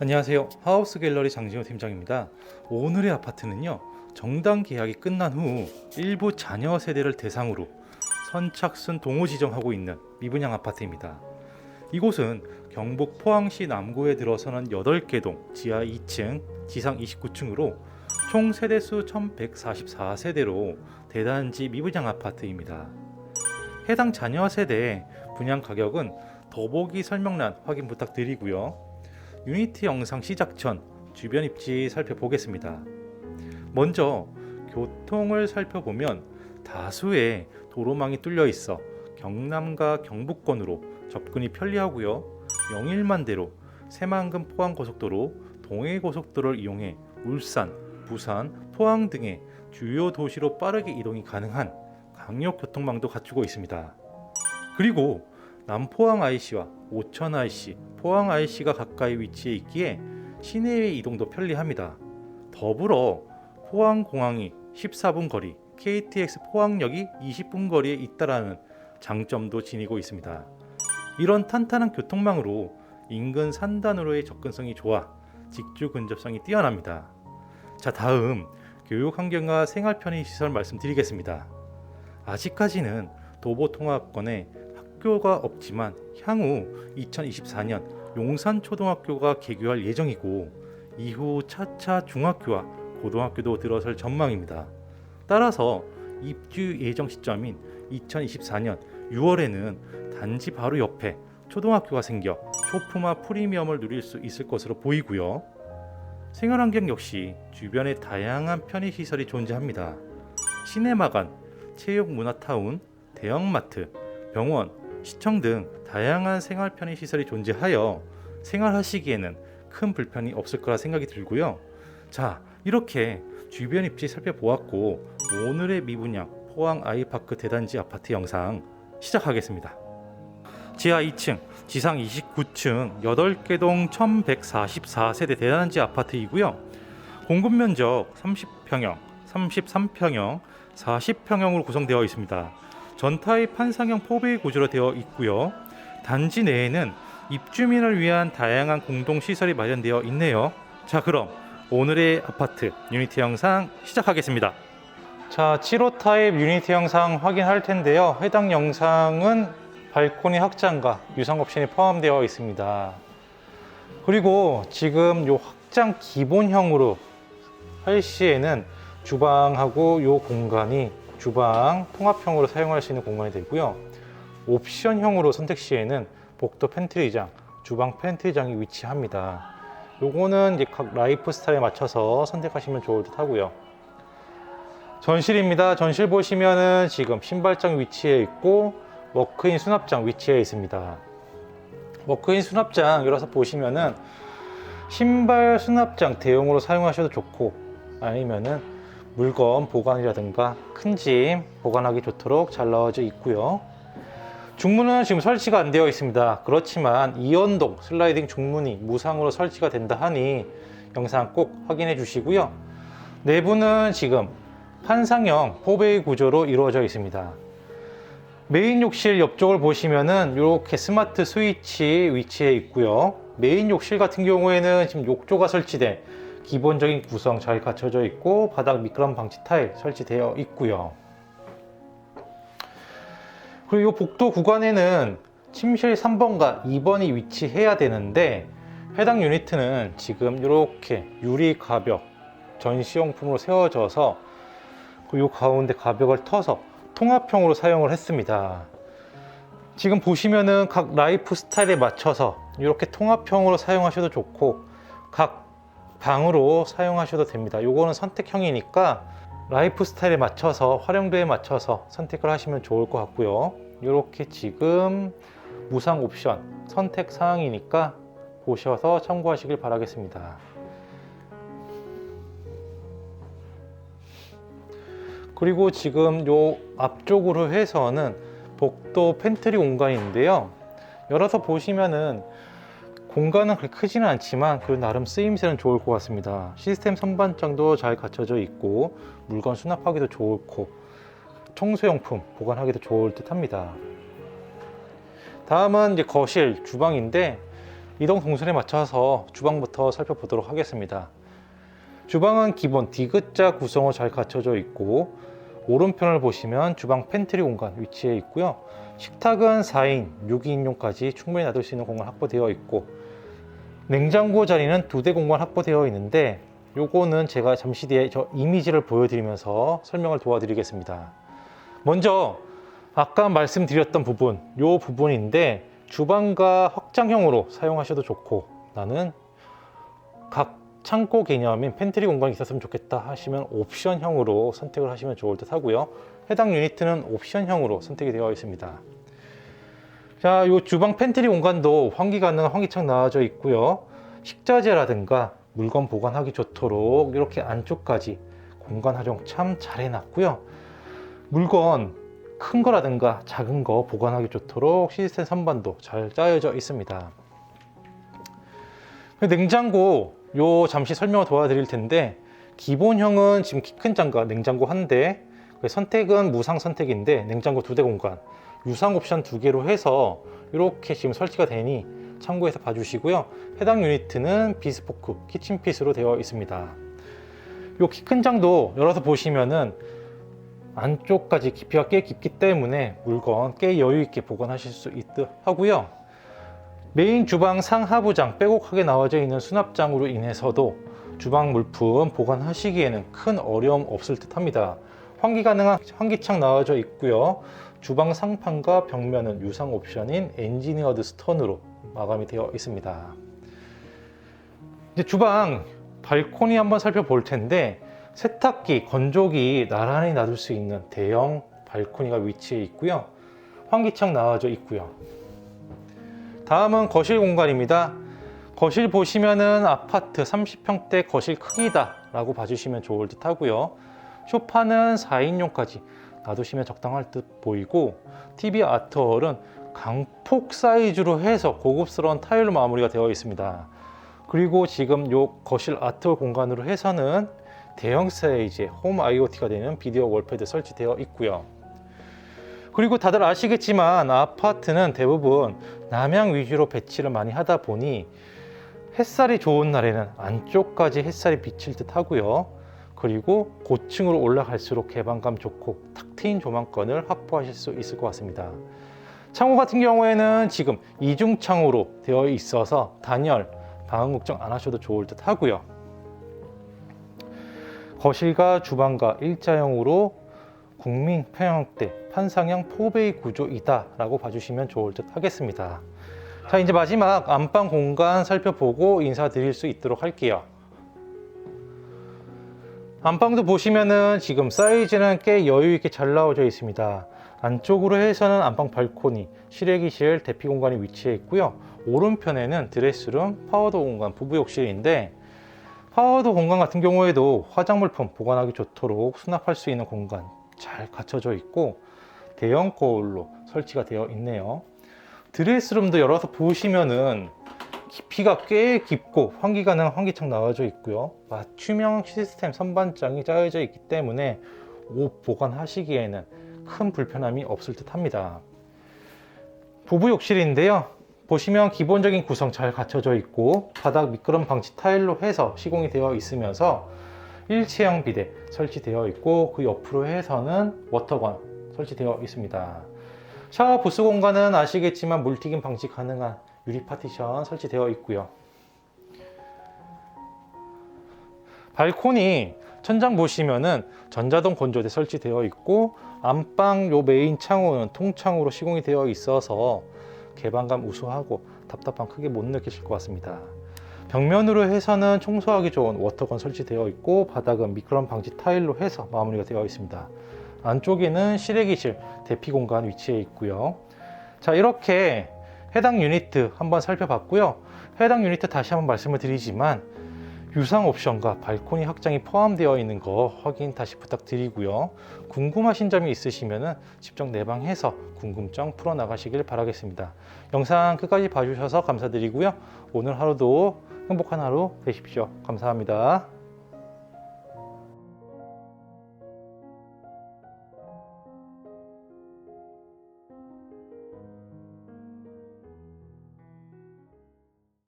안녕하세요. 하우스 갤러리 장진호 팀장입니다. 오늘의 아파트는요. 정당 계약이 끝난 후 일부 자녀 세대를 대상으로 선착순 동호 지정하고 있는 미분양 아파트입니다. 이곳은 경북 포항시 남구에 들어서는 8개 동 지하 2층, 지상 29층으로 총 세대수 1144세대로 대단지 미분양 아파트입니다. 해당 자녀 세대 분양 가격은 더보기 설명란 확인 부탁드리고요. 유니티 영상 시작 전 주변 입지 살펴보겠습니다. 먼저 교통을 살펴보면 다수의 도로망이 뚫려 있어 경남과 경북권으로 접근이 편리하고요. 영일만대로 새만금 포항고속도로, 동해고속도로를 이용해 울산, 부산, 포항 등의 주요 도시로 빠르게 이동이 가능한 강력 교통망도 갖추고 있습니다. 그리고 남포항 IC와 오천 IC, 포항 IC가 가까이 위치해 있기에 시내의 이동도 편리합니다. 더불어 포항 공항이 14분 거리, KTX 포항역이 20분 거리에 있다라는 장점도 지니고 있습니다. 이런 탄탄한 교통망으로 인근 산단으로의 접근성이 좋아 직주 근접성이 뛰어납니다. 자, 다음 교육 환경과 생활 편의 시설 말씀드리겠습니다. 아직까지는 도보 통합권에 학교가 없지만 향후 2024년 용산 초등학교가 개교할 예정이고 이후 차차 중학교와 고등학교도 들어설 전망입니다. 따라서 입주 예정 시점인 2024년 6월에는 단지 바로 옆에 초등학교가 생겨 초품화 프리미엄을 누릴 수 있을 것으로 보이고요. 생활환경 역시 주변에 다양한 편의시설이 존재합니다. 시내마관, 체육문화타운, 대형마트, 병원, 시청 등 다양한 생활 편의 시설이 존재하여 생활하시기에는 큰 불편이 없을 거라 생각이 들고요. 자, 이렇게 주변 입지 살펴보았고 오늘의 미분양 포항 아이파크 대단지 아파트 영상 시작하겠습니다. 지하 2층, 지상 29층 8개 동 1144세대 대단지 아파트이고요. 공급 면적 30평형, 33평형, 40평형으로 구성되어 있습니다. 전타입 판상형 포베이 구조로 되어 있고요. 단지 내에는 입주민을 위한 다양한 공동 시설이 마련되어 있네요. 자, 그럼 오늘의 아파트 유니티 영상 시작하겠습니다. 자, 7호 타입 유니티 영상 확인할 텐데요. 해당 영상은 발코니 확장과 유상 옵션이 포함되어 있습니다. 그리고 지금 요 확장 기본형으로 할 시에는 주방하고 요 공간이 주방 통합형으로 사용할 수 있는 공간이 되고요. 옵션형으로 선택 시에는 복도 팬트리장, 주방 팬트리장이 위치합니다. 요거는 이제 각 라이프 스타일에 맞춰서 선택하시면 좋을 듯 하고요. 전실입니다. 전실 보시면은 지금 신발장 위치해 있고 워크인 수납장 위치해 있습니다. 워크인 수납장 열어서 보시면은 신발 수납장 대용으로 사용하셔도 좋고 아니면은 물건 보관이라든가 큰 짐 보관하기 좋도록 잘 나와져 있고요. 중문은 지금 설치가 안 되어 있습니다. 그렇지만 이연동 슬라이딩 중문이 무상으로 설치가 된다 하니 영상 꼭 확인해 주시고요. 내부는 지금 판상형 포베이 구조로 이루어져 있습니다. 메인 욕실 옆쪽을 보시면은 이렇게 스마트 스위치 위치해 있고요. 메인 욕실 같은 경우에는 지금 욕조가 설치된 기본적인 구성 잘 갖춰져 있고 바닥 미끄럼 방지 타일 설치되어 있고요. 그리고 이 복도 구간에는 침실 3번과 2번이 위치해야 되는데 해당 유니트는 지금 이렇게 유리 가벽 전시용품으로 세워져서 이 가운데 가벽을 터서 통합형으로 사용을 했습니다. 지금 보시면은 각 라이프 스타일에 맞춰서 이렇게 통합형으로 사용하셔도 좋고 각 방으로 사용하셔도 됩니다. 요거는 선택형이니까 라이프 스타일에 맞춰서 활용도에 맞춰서 선택을 하시면 좋을 것 같고요. 이렇게 지금 무상 옵션 선택 사항이니까 보셔서 참고하시길 바라겠습니다. 그리고 지금 요 앞쪽으로 해서는 복도 팬트리 공간인데요. 열어서 보시면은 공간은 그렇게 크지는 않지만 그 나름 쓰임새는 좋을 것 같습니다. 시스템 선반장도 잘 갖춰져 있고 물건 수납하기도 좋고 청소용품 보관하기도 좋을 듯 합니다. 다음은 이제 거실, 주방인데 이동 동선에 맞춰서 주방부터 살펴보도록 하겠습니다. 주방은 기본 D자 구성으로 잘 갖춰져 있고 오른편을 보시면 주방 팬트리 공간 위치해 있고요. 식탁은 4인, 6인용까지 충분히 놔둘 수 있는 공간 확보되어 있고 냉장고 자리는 두 대 공간 확보되어 있는데 요거는 제가 잠시 뒤에 저 이미지를 보여드리면서 설명을 도와드리겠습니다. 먼저 아까 말씀드렸던 부분, 요 부분인데 주방과 확장형으로 사용하셔도 좋고 나는 각 창고 개념인 팬트리 공간이 있었으면 좋겠다 하시면 옵션형으로 선택을 하시면 좋을 듯 하고요. 해당 유니트는 옵션형으로 선택이 되어 있습니다. 자, 이 주방 팬트리 공간도 환기 가능한 환기창 나와져 있고요. 식자재라든가 물건 보관하기 좋도록 이렇게 안쪽까지 공간 활용 참 잘 해놨고요. 물건 큰 거라든가 작은 거 보관하기 좋도록 시스템 선반도 잘 짜여져 있습니다. 냉장고 요 잠시 설명을 도와드릴 텐데 기본형은 지금 키 큰 장과 냉장고 한 대, 선택은 무상 선택인데 냉장고 두 대 공간, 유상 옵션 두 개로 해서 이렇게 지금 설치가 되니 참고해서 봐주시고요. 해당 유니트는 비스포크 키친핏으로 되어 있습니다. 요 키 큰 장도 열어서 보시면은 안쪽까지 깊이가 꽤 깊기 때문에 물건 꽤 여유 있게 보관하실 수 있듯 하고요. 메인 주방 상하부장 빼곡하게 나와져 있는 수납장으로 인해서도 주방 물품 보관하시기에는 큰 어려움 없을 듯 합니다. 환기 가능한 환기창 나와져 있고요. 주방 상판과 벽면은 유상 옵션인 엔지니어드 스톤으로 마감이 되어 있습니다. 이제 주방 발코니 한번 살펴볼 텐데 세탁기, 건조기 나란히 놔둘 수 있는 대형 발코니가 위치해 있고요. 환기창 나와져 있고요. 다음은 거실 공간입니다. 거실 보시면은 아파트 30평대 거실 크기다 라고 봐주시면 좋을 듯 하고요. 쇼파는 4인용까지 놔두시면 적당할 듯 보이고 TV 아트월은 강폭 사이즈로 해서 고급스러운 타일로 마무리가 되어 있습니다. 그리고 지금 요 거실 아트월 공간으로 해서는 대형 사이즈의 홈 IoT가 되는 비디오 월패드 설치되어 있고요. 그리고 다들 아시겠지만 아파트는 대부분 남향 위주로 배치를 많이 하다 보니 햇살이 좋은 날에는 안쪽까지 햇살이 비칠 듯 하고요. 그리고 고층으로 올라갈수록 개방감 좋고 탁 트인 조망권을 확보하실 수 있을 것 같습니다. 창호 같은 경우에는 지금 이중 창호로 되어 있어서 단열, 방음 걱정 안 하셔도 좋을 듯 하고요. 거실과 주방과 일자형으로 국민 평형대 판상형 포베이 구조이다 라고 봐주시면 좋을 듯 하겠습니다. 자 이제 마지막 안방 공간 살펴보고 인사드릴 수 있도록 할게요. 안방도 보시면은 지금 사이즈는 꽤 여유 있게 잘 나와져 있습니다. 안쪽으로 해서는 안방 발코니, 실외기실, 대피 공간이 위치해 있고요. 오른편에는 드레스룸, 파워더 공간, 부부 욕실인데 파워더 공간 같은 경우에도 화장물품 보관하기 좋도록 수납할 수 있는 공간 잘 갖춰져 있고 대형 거울로 설치가 되어 있네요. 드레스룸도 열어서 보시면은 깊이가 꽤 깊고 환기 가능한 환기창 나와져 있고요. 맞춤형 시스템 선반장이 짜여져 있기 때문에 옷 보관하시기에는 큰 불편함이 없을 듯 합니다. 부부 욕실인데요. 보시면 기본적인 구성 잘 갖춰져 있고 바닥 미끄럼 방지 타일로 해서 시공이 되어 있으면서 일체형 비대 설치되어 있고 그 옆으로 해서는 워터관 설치되어 있습니다. 샤워 부스 공간은 아시겠지만 물튀김 방지 가능한 유리 파티션 설치되어 있고요. 발코니 천장 보시면은 전자동 건조대 설치되어 있고 안방 요 메인 창호는 통창으로 시공이 되어 있어서 개방감 우수하고 답답함 크게 못 느끼실 것 같습니다. 벽면으로 해서는 청소하기 좋은 워터건 설치되어 있고 바닥은 미끄럼 방지 타일로 해서 마무리가 되어 있습니다. 안쪽에는 실외기실 대피 공간 위치해 있고요. 자 이렇게 해당 유니트 한번 살펴봤고요. 해당 유니트 다시 한번 말씀을 드리지만 유상 옵션과 발코니 확장이 포함되어 있는 거 확인 다시 부탁드리고요. 궁금하신 점이 있으시면 직접 내방해서 궁금증 풀어나가시길 바라겠습니다. 영상 끝까지 봐주셔서 감사드리고요. 오늘 하루도 행복한 하루 되십시오. 감사합니다.